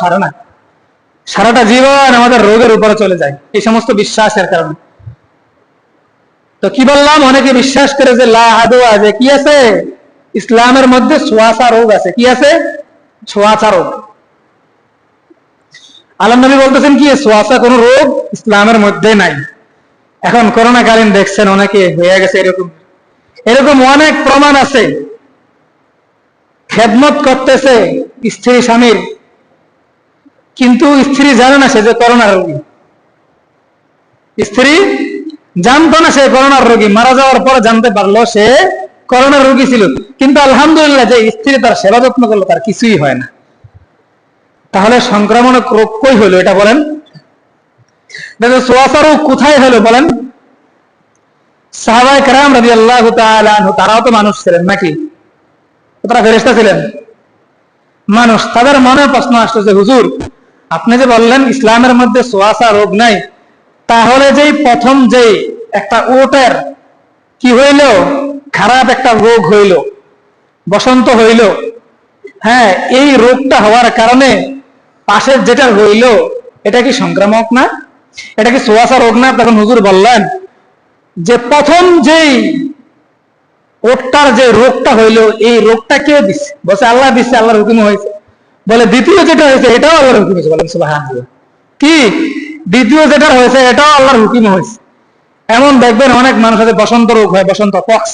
সারে না। সারাটা জীবন আমাদের রোগের উপরে চলে যায়, এই সমস্ত বিশ্বাসের কারণে। তো কি বললাম? অনেকে বিশ্বাস করে যে, লা আদু আছে কি আছে? ইসলামের মধ্যে সোয়াশা রোগ আছে। কি আছে? সোয়াশা রোগ। আলম নবী বলতেছেন কি সোয়াশা কোন রোগ ইসলামের মধ্যে নাই। এখন করোনা কালীন দেখছেন, অনেকে হয়ে গেছে এরকম। এরকম অনেক প্রমাণ আছে। খেদমত করতেছে স্ত্রী স্বামীর। কিন্তু স্ত্রী জানে না সে যে করোনার রোগী। স্ত্রী জানতো না সে করোনার রোগী। মারা যাওয়ার পর জানতে পারল সে করোনার রোগী ছিল। কিন্তু আলহামদুলিল্লাহ যে স্ত্রী তার সেবা যত্ন করল, তার কিছুই হয় না। তাহলে সংক্রামক রোগ কই হলো এটা বলেন? সোয়াশা রোগ কোথায় হলো বলেন? সাহাবাই কারাম রাজি আল্লাহ তারাও তো মানুষ ছিলেন নাকি? তারা ফেরেস্তা ছিলেন। মানুষ, তাদের মনে প্রশ্ন আসলো যে হুজুর আপনি যে বললেন ইসলামের মধ্যে সোয়াশা রোগ নাই, তাহলে যেই প্রথম যেই একটা ওটের কি হইল? খারাপ একটা রোগ হইল, বসন্ত হইল। হ্যাঁ এই রোগটা হওয়ার কারণে পাশের যেটা হইল এটা কি সংক্রামক না? এটা কি সোয়াশা রোগ না? তখন হুজুর বললেন যে প্রথম যেই ওটটার যে রোগটা হইল, এই রোগটা কে দিচ্ছে বলছে, আল্লাহ দিচ্ছে আল্লাহর হুকুমে হয়েছে বলে দ্বিতীয় যেটা হয়েছে, এটাও আল্লাহর হুকুমে হয়েছে, বলেন সুবাহ কি? দ্বিতীয় যেটা হয়েছে, এটাও আল্লাহর হুকুমে হয়েছে। এমন দেখবেন অনেক মানুষ আছে, বসন্ত রোগ হয়, বসন্ত পক্স।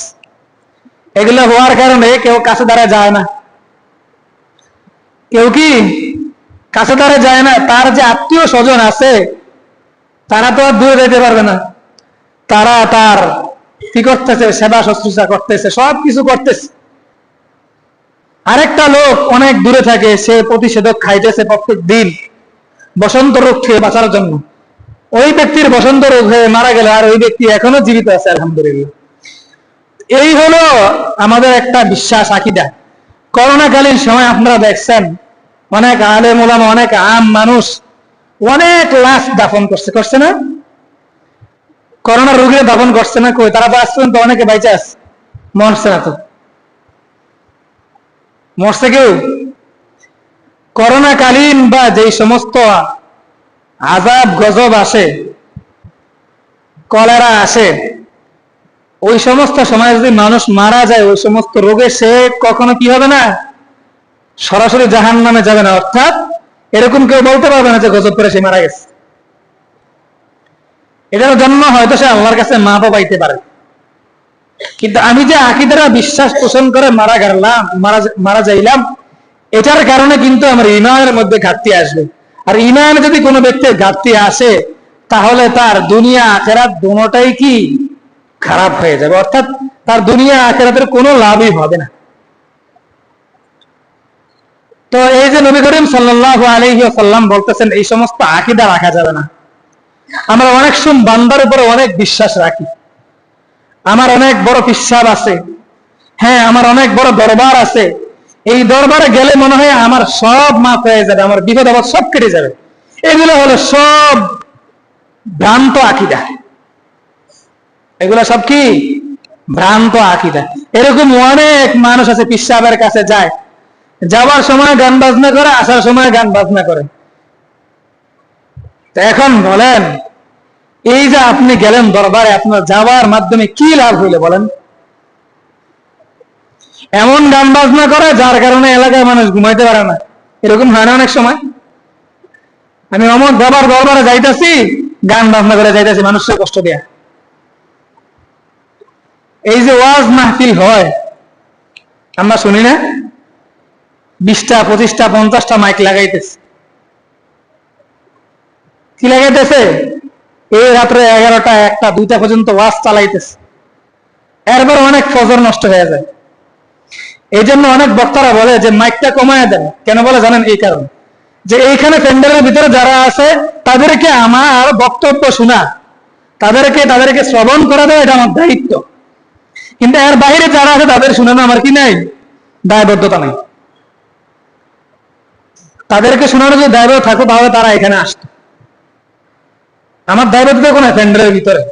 এগুলো হওয়ার কারণে কেউ কাছে দ্বারা যায় না। কেউ কি কাছে দ্বারা যায় না? তার যে আত্মীয় স্বজন আছে, তারা তো আর দূরে যেতে পারবে না। তারা তার কি করতেছে? সেবা শুশ্রূষা করতেছে সব কিছু করতেছে। আরেকটা লোক অনেক দূরে থাকে, সে প্রতিষেধক খাইতেছে প্রত্যেক দিন। বসন্ত রোগ খেয়ে বাঁচার জন্য। ওই ব্যক্তির বসন্ত রোগ হয়ে মারা গেল আর ওই ব্যক্তি এখনও জীবিত আছে, আলহামদুলিল্লাহ। এই হলো আমাদের একটা বিশ্বাস, আকিদা। করোনাকালীন সময় আপনারা দেখছেন, অনেক আলেম ওলামা, অনেক আম মানুষ অনেক লাশ দাফন করছে করছে না? করোনা রোগীরা দাফন করছে না কই? তারা আসছেন তো অনেকে বাইচে আছে, মরছে না তো। মরছে কেউ? করোনা কালীন বা যেই সমস্ত আজাব গজব আসে, কলেরা আসে, ওই সমস্ত সময় যদি মানুষ মারা যায়, ওই সমস্ত রোগে সে কখনো কি হবে না? সরাসরি জাহান নামে যাবে না। অর্থাৎ এরকম কেউ বলতে পারবে না যে গজব করে সে মারা গেছে। এটার জন্য হয়তো সে আল্লাহর কাছে মা পাইতে পারে। কিন্তু আমি যে আকিদারা বিশ্বাস পোষণ করে মারা গেলাম, মারা যাইলাম, এটার কারণে কিন্তু আমার ইমানের মধ্যে ঘাটতি আসবে। আর ইমান যদি কোনো ব্যক্তির ঘাটতি আসে, তাহলে তার দুনিয়া, আখেরাত দুটাই কি? খারাপ হয়ে যাবে। অর্থাৎ তার দুনিয়া, আখেরাতের কোনো লাভই হবে না। তো এই যে নবী করিম সাল্লাহ আলহি সাল্লাম বলতেছেন, এই সমস্ত আকিদা রাখা যাবে না। আমরা অনেক সম বান্দার উপরে অনেক বিশ্বাস রাখি। আমার অনেক বড় পিসাব আছে। হ্যাঁ আমার অনেক বড় দরবার আছে। এই দরবারে গেলে মনে হয় আমার সব মাফ হয়ে যাবে, আমার বিপদ আবার সব কেটে যাবে। এগুলো হলো সব ভ্রান্ত আকিদা। এগুলো সব কি? ভ্রান্ত আকিদা। এরকম অনেক মানুষ আছে পিসাবের কাছে যায়, যাওয়ার সময় গান বাজনা করে, আসার সময় গান বাজনা করে। এখন বলেন এই যে আপনি গেলেন দরবারে, আপনার যাওয়ার মাধ্যমে কি লাভ হইলে বলেন? এমন গান বাজনা করে যার কারণে এলাকায় মানুষ ঘুমাইতে পারে না। এরকম হয় না অনেক সময়? আমি অমর বাবার দরবারে যাইতেছি, গান বাজনা করে যাইতেছি মানুষের কষ্ট দেয়া। এই যে ওয়াজ মাহফিল হয়, আমরা শুনি না? বিশটা, পঁচিশটা, পঞ্চাশটা মাইক লাগাইতেছে। কি লাগাইতেছে? এই রাত্রে এগারোটা, একটা, দুইটা পর্যন্ত ওয়াজ চালাইতেছে। এরপর অনেক ফজর নষ্ট হয়ে যায়। এই জন্য অনেক বক্তারা বলে যে, মাইকটা কমায় দেন। কেন বলে জানেন? এই কারণে। যে এইখানে প্যান্ডেলের ভিতরে যারা আছে, তাদেরকে আমার বক্তব্য শোনা। তাদেরকে তাদেরকে শ্রবণ করা দেয় এটা আমার দায়িত্ব। কিন্তু এর বাইরে যারা আছে, তাদের শুনে আমার কি নাই? দায়বদ্ধতা নেই। তাদেরকে শোনানো যদি দায়বদ্ধ থাকো, তাহলে তারা এখানে আসতো। আমার দায়বদ্ধতা কোন প্যান্ডেলের ভিতরে।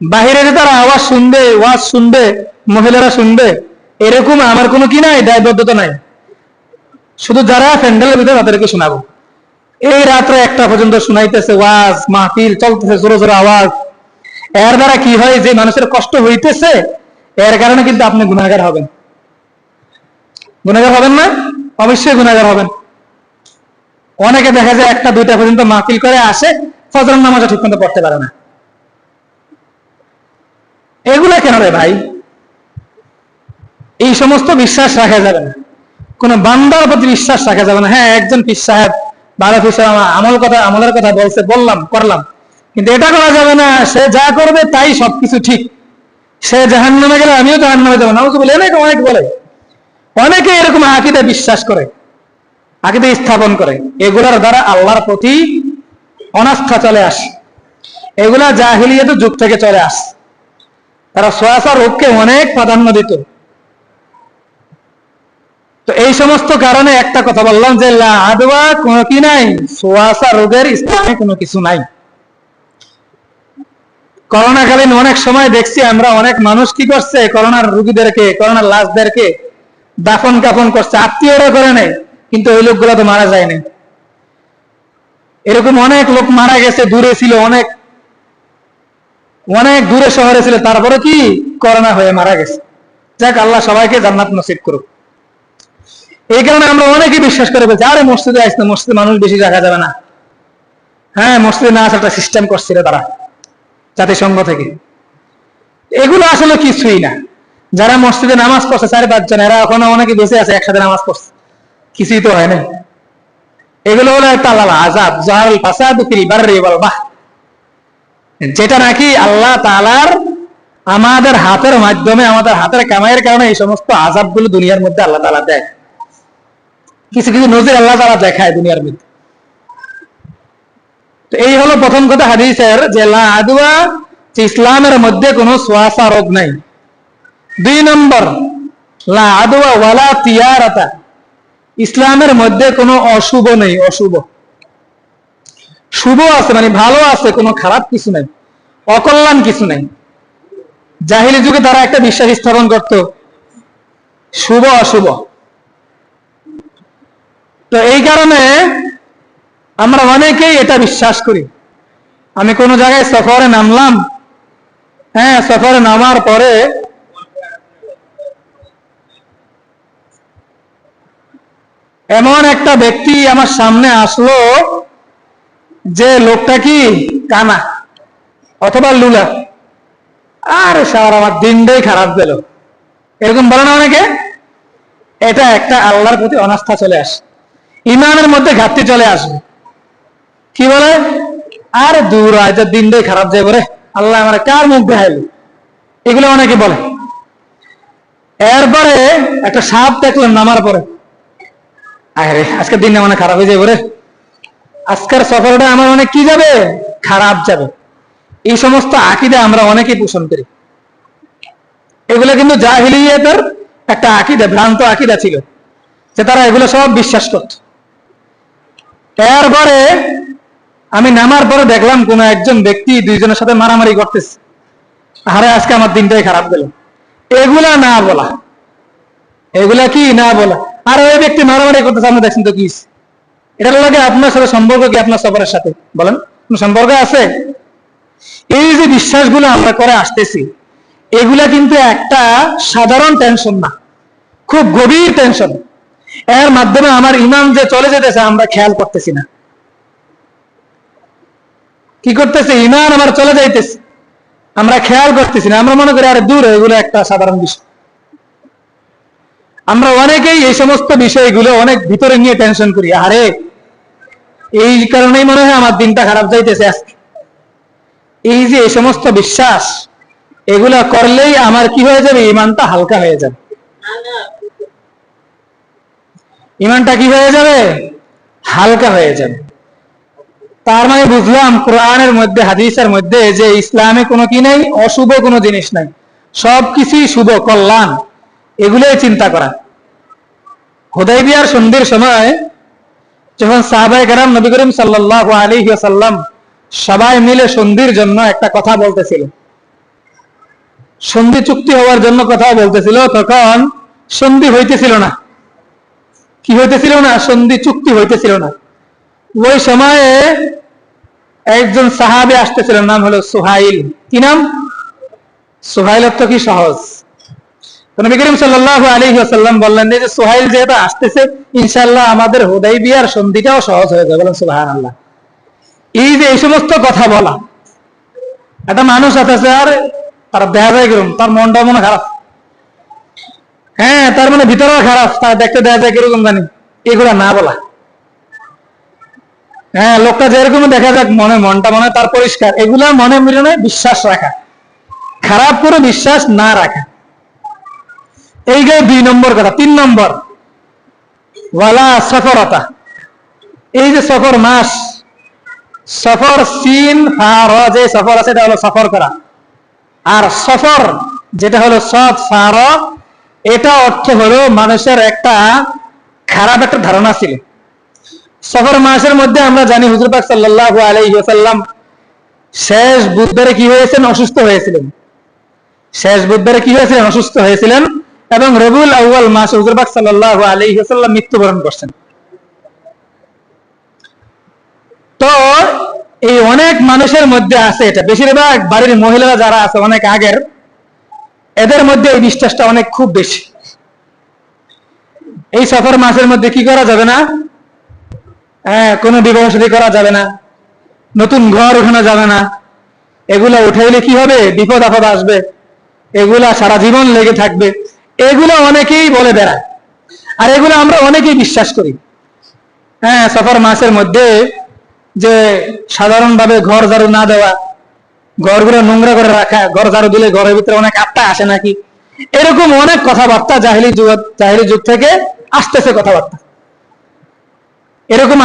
বাহিরে তারা আওয়াজ শুনবে, ওয়াজ শুনবে, মহিলারা শুনবে, এরকম আমার কোনো কি নাই, দায়বদ্ধতা নাই। শুধু যারা প্যান্ডেলের ভিতরে তাদেরকে শোনাবো। এই রাত্রে একটা পর্যন্ত শোনাইতেছে ওয়াজ, মাহফিল চলতেছে, জোরে জোরে আওয়াজ। এর দ্বারা কি হয়, যে মানুষের কষ্ট হইতেছে, এর কারণে কিন্তু আপনি গুণাগার হবেন। গুণাগার হবেন না? অবশ্যই গুণাগার হবেন। অনেকে দেখা যায় একটা, দুইটা পর্যন্ত মাহফিল করে, আসে ফজর নামাজও ঠিক মতো পড়তে পারে না। এগুলা কেন রে ভাই? এই সমস্ত বিশ্বাস রাখা যাবে না। কোন বান্দার প্রতি বিশ্বাস রাখা যাবে না। হ্যাঁ একজন পীর সাহেব বারো পীর সাহেব আমল কথা, আমলের কথা বলছে, বললাম, করলাম। কিন্তু এটা করা যাবে না। সে যা করবে তাই সবকিছু ঠিক। সে জাহান নামে গেলে আমিও জাহান নামে যাব না। বলে অনেক অনেক বলে। অনেকে এরকম আকিদে বিশ্বাস করে, আকিদে স্থাপন করে। এগুলার দ্বারা আল্লাহর প্রতি অনাস্থা চলে আসে। এগুলা জাহিলিয়াত যুগ থেকে চলে আসে। তারা সোয়াশা রোগকে অনেক প্রাধান্য দিত। তো এই সমস্ত কারণে একটা কথা বললাম যে, লা আদওয়া কোনো কি নাই সোয়াশা রোগের ইসলামে কোনো কিছু নাই। করোনাকালীন অনেক সময় দেখছি আমরা অনেক মানুষ কি করছে, করোনার রুগীদেরকে, করোনার লাশদেরকে দাফন কাফন করছে। আত্মীয়রা করে নেই কিন্তু ওই লোকগুলো তো মারা যায়নি এরকম অনেক লোক মারা গেছে, দূরে ছিল অনেক। অনেক দূরে শহরে ছিল, তারপরে কি? করোনা হয়ে মারা গেছে। যাক, আল্লাহ সবাইকে জান্নাত নসিব করুক। এই কারণে আমরা অনেকে বিশ্বাস করে বলছি আরে মসজিদে আসতে মসজিদে মানুষ বেশি রাখা যাবে না। হ্যাঁ মসজিদে না আসার একটা সিস্টেম করছিল তারা, জাতিসংঘ থেকে। এগুলো আসলে কিছুই না। যারা মসজিদে নামাজ পড়ছে, চারি পাঁচজন, এরা ওখানে অনেকে বেঁচে আছে, একসাথে নামাজ পড়ছে। কিছুই তো হয় না এগুলো হলো একটা আল্লাহ আজাব জাহাল ফাসাদ ফিল যেটা নাকি আল্লাহ তাআলার আমাদের হাতের মাধ্যমে, আমাদের হাতের কামাইয়ের কারণে এই সমস্ত আজাবগুলো দুনিয়ার মধ্যে আল্লাহ তাআলা দেয়। কিছু কিছু নজির আল্লাহ তাআলা দেখায় দুনিয়ার মধ্যে। তো এই হলো প্রথম কথা হাদিসের যে, লা আদুয়া ইসলামের মধ্যে কোনো সোয়াসা রোগ নাই। দুই নম্বর, লা আদুয়া ওয়ালা তিয়ারাতা। ইসলামের মধ্যে কোনো অশুভ নেই, অশুভ। শুভ আছে মানে ভালো আছে, কোনো খারাপ কিছু নাই, অকল্যাণ কিছু নাই। জাহিলি যুগে তারা একটা বিশ্বাস স্থাপন করত, শুভ, অশুভ। তো এই কারণে আমরা অনেকেই এটা বিশ্বাস করি। আমি কোনো জায়গায় সফরে নামলাম হ্যাঁ সফরে নামার পরে এমন একটা ব্যক্তি আমার সামনে আসলো যে লোকটা কি কানা অথবা লুলা। আর স্যার আমার দিনটাই খারাপ গেল। এরকম বলে না অনেকে? এটা একটা আল্লাহর প্রতি অনাস্থা চলে আসে। ইমানের মধ্যে ঘাটতি চলে আসবে। কি বলে? আর দূর আজ দিনটাই খারাপ যায় বলে। আল্লাহ আমার কার মুখ দেখাইলো? এগুলো অনেকে বলে। এরপরে একটা সাপ দেখলেন নামার পরে। আরে, আজকের দিনটা মানে খারাপ হয়ে যাবে রে। আজকের সফরটা আমার অনেক কি যাবে? খারাপ যাবে। এই সমস্ত আকিদা আমরা অনেকেই পোষণ করি। এগুলো কিন্তু জাহিলিয়াতের একটা আকিদা, ভ্রান্ত আকিদা ছিল, যে তারা এগুলো সব বিশ্বাস করত। এরপরে আমি নামার পরে দেখলাম কোন একজন ব্যক্তি দুইজনের সাথে মারামারি করতেছে। আরে, আজকে আমার দিনটাই খারাপ গেল। এগুলা না বলা। এগুলা কি না বলা? আর ওই ব্যক্তি মারামারি করতেছে, আপনি দেখছেন তো কি এটার লাগে আপনার সাথে সম্পর্ক কি আপনার সফরের সাথে? বলেন, কোন সম্পর্ক আছে? এই যে বিশ্বাসগুলো আমরা করে আসতেছি, এগুলা কিন্তু একটা সাধারণ টেনশন না, খুব গভীর টেনশন এর মাধ্যমে আমার ইমান যে চলে যেতেছে, আমরা খেয়াল করতেছি না। কি করতেছে? ইমান আমার চলে যাইতেছে। আমরা খেয়াল করতেছি না, আমরা মনে করি, আরে দূর, এগুলো একটা সাধারণ বিষয়। আমরা অনেকেই এই সমস্ত বিষয়গুলো অনেক ভিতরে নিয়ে টেনশন করি। আরে, এই কারণেই মনে হয় আমার দিনটা খারাপ যাইতেছে আজকে। এই যে এই সমস্ত বিশ্বাস, এগুলা করলেই আমার কি হয়ে যাবে? ইমানটা হালকা হয়ে যাবে। ইমানটা কি হয়ে যাবে? হালকা হয়ে যাবে। তার মানে বুঝলাম, কোরআনের মধ্যে, হাদিসের মধ্যে যে ইসলামে কোনো কি নেই, অশুভ কোনো জিনিস নাই। সব কিছুই শুভ, কল্যাণ, এগুলোই চিন্তা করা। হোদাই বিয়ার সন্ধির সময় যখন সাহাবাই কারাম নবী করিম সাল্লাহ আলী সাল্লাম সবাই মিলে সন্ধির জন্য একটা কথা বলতেছিল। সন্ধি চুক্তি হওয়ার জন্য কথা বলতেছিল, তখন সন্ধি হইতেছিল না। কি হইতেছিল না? সন্ধি চুক্তি হইতেছিল না। ওই সময়ে একজন সাহাবে আসতেছিল, নাম হলো সোহাইল। কি নাম? সুহাইল তো কি সহজ? হয়ে তার মনে ভিতরে খারাপ। তার দেখতে দেখা যায় কীরকম জানি? এগুলা না বলা। হ্যাঁ লোকটা যেরকম দেখা যাক, মনে, মনটা মনে তার পরিষ্কার। এগুলা মনে মিলনে বিশ্বাস রাখা। খারাপ করে বিশ্বাস না রাখা। এই গেল দুই নম্বর কথা, তিন নম্বর। ওয়ালা সফরতা। এই যে সফর মাস, সফর সিন ফার যে সফর আছে, এটা হলো সফর করা। আর সফর, যেটা হলো সৎ ফার এটা অর্থ হলো মানুষের একটা খারাপ একটা ধারণা ছিল। সফর মাসের মধ্যে আমরা জানি, হুজুর পাক সাল্লাল্লাহু আলাইহি ওয়াসাল্লাম শেষ বুধবারে কি হয়েছেন? অসুস্থ হয়েছিলেন। শেষ বুধবারে কি হয়েছিলেন? অসুস্থ হয়েছিলেন। এবং রবিউল আউয়াল মাস হুজুর পাক সাল্লাল্লাহু আলাইহি ওয়াসাল্লাম মৃত্যুবরণ করছেন। তো এই অনেক মানুষের মধ্যে আছে এটা। বেশিরভাগ বাড়ির মহিলারা যারা আছে অনেক আগের, এদের মধ্যে এই বিশ্বাসটা অনেক খুব বেশি। এই সফর মাসের মধ্যে কি করা যাবে না? হ্যাঁ কোনো বিবাহ করা যাবে না। নতুন ঘর উঠানো যাবে না। এগুলা উঠাইলে কি হবে? বিপদ আপদ আসবে। এগুলা সারা জীবন লেগে থাকবে। এগুলো অনেকেই বলে বেড়ায়। আর এগুলো আমরা অনেকেই বিশ্বাস করি। হ্যাঁ সফর মাসের মধ্যে যে সাধারণভাবে ঘর ঝাড়ু না দেওয়া, ঘরগুলো নোংরা করে রাখা, ঘর ঝাড়ু দিলে ঘরের ভিতরে অনেক আত্মা আসে নাকি? এরকম অনেক কথাবার্তা জাহিলি যুগ জাহিলি যুগ থেকে আসতেছে কথাবার্তা। এরকম